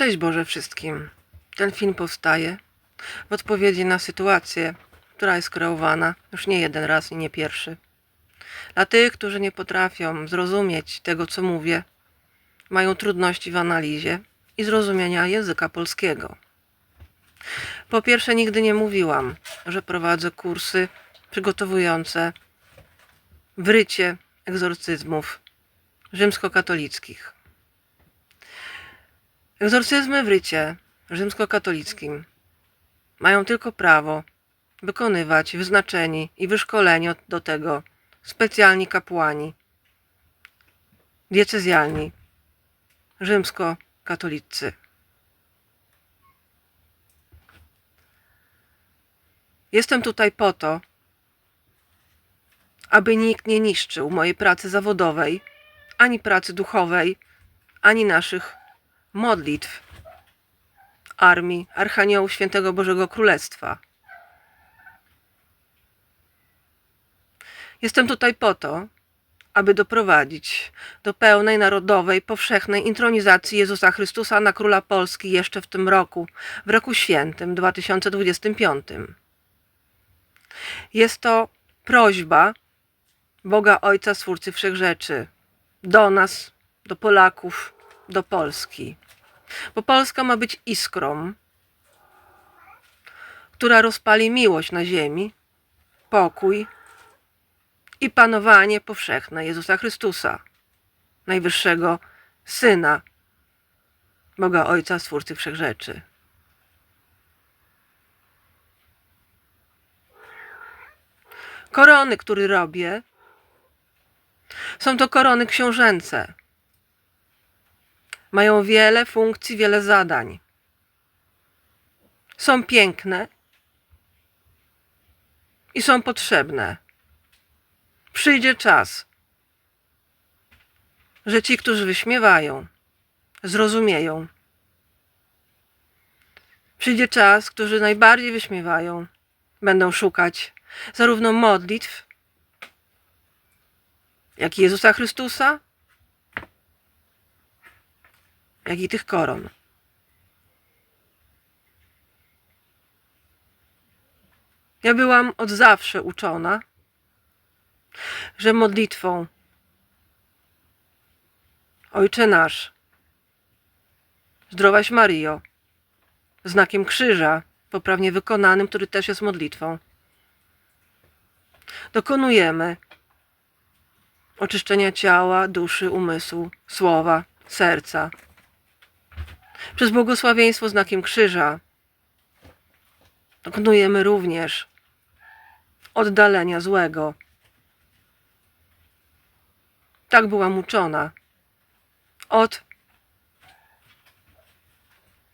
Szczęść Boże wszystkim. Ten film powstaje w odpowiedzi na sytuację, która jest kreowana już nie jeden raz i nie pierwszy. Dla tych, którzy nie potrafią zrozumieć tego, co mówię, mają trudności w analizie i zrozumienia języka polskiego. Po pierwsze, nigdy nie mówiłam, że prowadzę kursy przygotowujące wrycie egzorcyzmów rzymskokatolickich. Egzorcyzmy w rycie rzymskokatolickim mają tylko prawo wykonywać wyznaczeni i wyszkoleni do tego specjalni kapłani diecezjalni rzymskokatolicy. Jestem tutaj po to, aby nikt nie niszczył mojej pracy zawodowej, ani pracy duchowej, ani naszych modlitw Armii Archaniołów Świętego Bożego Królestwa. Jestem tutaj po to, aby doprowadzić do pełnej narodowej, powszechnej intronizacji Jezusa Chrystusa na Króla Polski jeszcze w tym roku, w roku świętym 2025. Jest to prośba Boga Ojca Stwórcy Wszechrzeczy do nas, do Polaków, do Polski. Bo Polska ma być iskrą, która rozpali miłość na ziemi, pokój i panowanie powszechne Jezusa Chrystusa, najwyższego Syna Boga Ojca Stwórcy Wszechrzeczy. Korony, które robię, są to korony książęce. Mają wiele funkcji, wiele zadań. Są piękne i są potrzebne. Przyjdzie czas, że ci, którzy wyśmiewają, zrozumieją. Przyjdzie czas, którzy najbardziej wyśmiewają, będą szukać zarówno modlitw, jak i Jezusa Chrystusa, jak i tych koron. Ja byłam od zawsze uczona, że modlitwą Ojcze nasz, zdrowaś Maryjo, znakiem krzyża, poprawnie wykonanym, który też jest modlitwą, dokonujemy oczyszczenia ciała, duszy, umysłu, słowa, serca. Przez błogosławieństwo znakiem krzyża dokonujemy również oddalenia złego. Tak byłam uczona od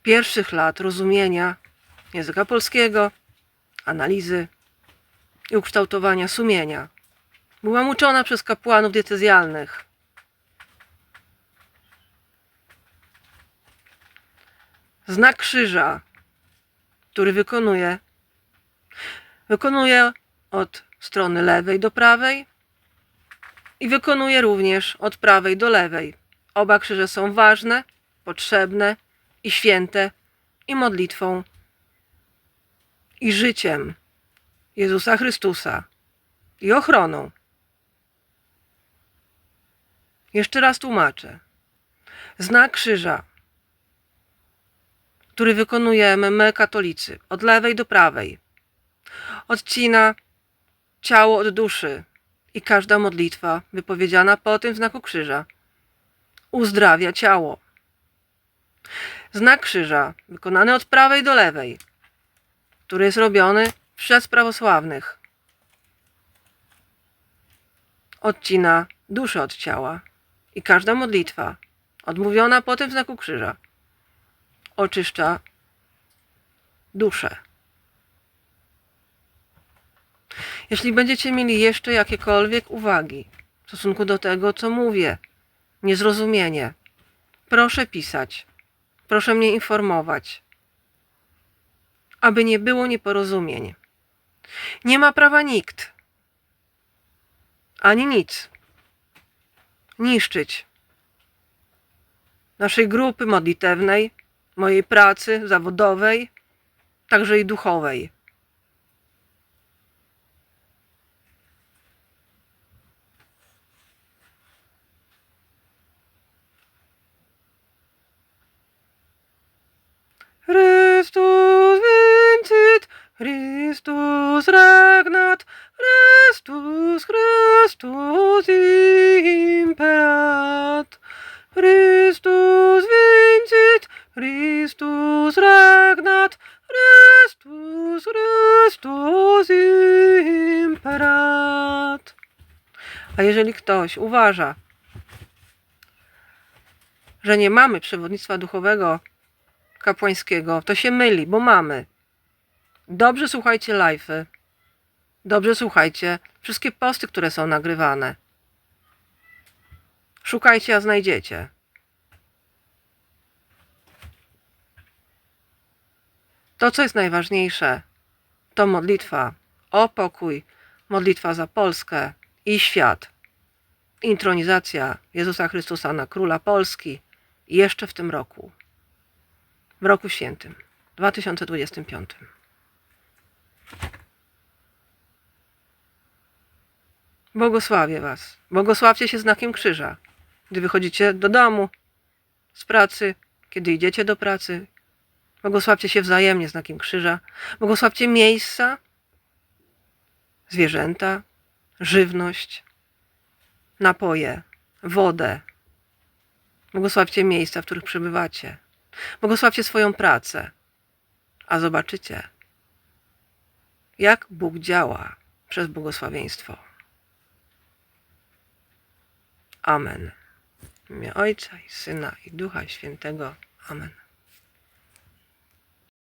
pierwszych lat rozumienia języka polskiego, analizy i ukształtowania sumienia. Byłam uczona przez kapłanów diecezjalnych. Znak krzyża, który wykonuję, wykonuję od strony lewej do prawej i wykonuję również od prawej do lewej. Oba krzyże są ważne, potrzebne i święte i modlitwą i życiem Jezusa Chrystusa i ochroną. Jeszcze raz tłumaczę. Znak krzyża, który wykonujemy my, katolicy, od lewej do prawej, odcina ciało od duszy i każda modlitwa wypowiedziana po tym znaku krzyża uzdrawia ciało. Znak krzyża, wykonany od prawej do lewej, który jest robiony przez prawosławnych, odcina duszę od ciała i każda modlitwa odmówiona po tym znaku krzyża oczyszcza duszę. Jeśli będziecie mieli jeszcze jakiekolwiek uwagi w stosunku do tego, co mówię, niezrozumienie, proszę pisać, proszę mnie informować, aby nie było nieporozumień. Nie ma prawa nikt, ani nic, niszczyć naszej grupy modlitewnej, mojej pracy zawodowej, także i duchowej. A jeżeli ktoś uważa, że nie mamy przewodnictwa duchowego kapłańskiego, to się myli, bo mamy. Dobrze słuchajcie live'y. Dobrze słuchajcie wszystkie posty, które są nagrywane. Szukajcie, a znajdziecie. To, co jest najważniejsze, to modlitwa o pokój, modlitwa za Polskę i świat. Intronizacja Jezusa Chrystusa na Króla Polski jeszcze w tym roku. W roku świętym 2025. Błogosławię Was. Błogosławcie się znakiem krzyża. Gdy wychodzicie do domu, z pracy, kiedy idziecie do pracy. Błogosławcie się wzajemnie znakiem krzyża. Błogosławcie miejsca, zwierzęta, żywność, napoje, wodę. Błogosławcie miejsca, w których przebywacie. Błogosławcie swoją pracę, a zobaczycie, jak Bóg działa przez błogosławieństwo. Amen. W imię Ojca i Syna i Ducha Świętego. Amen.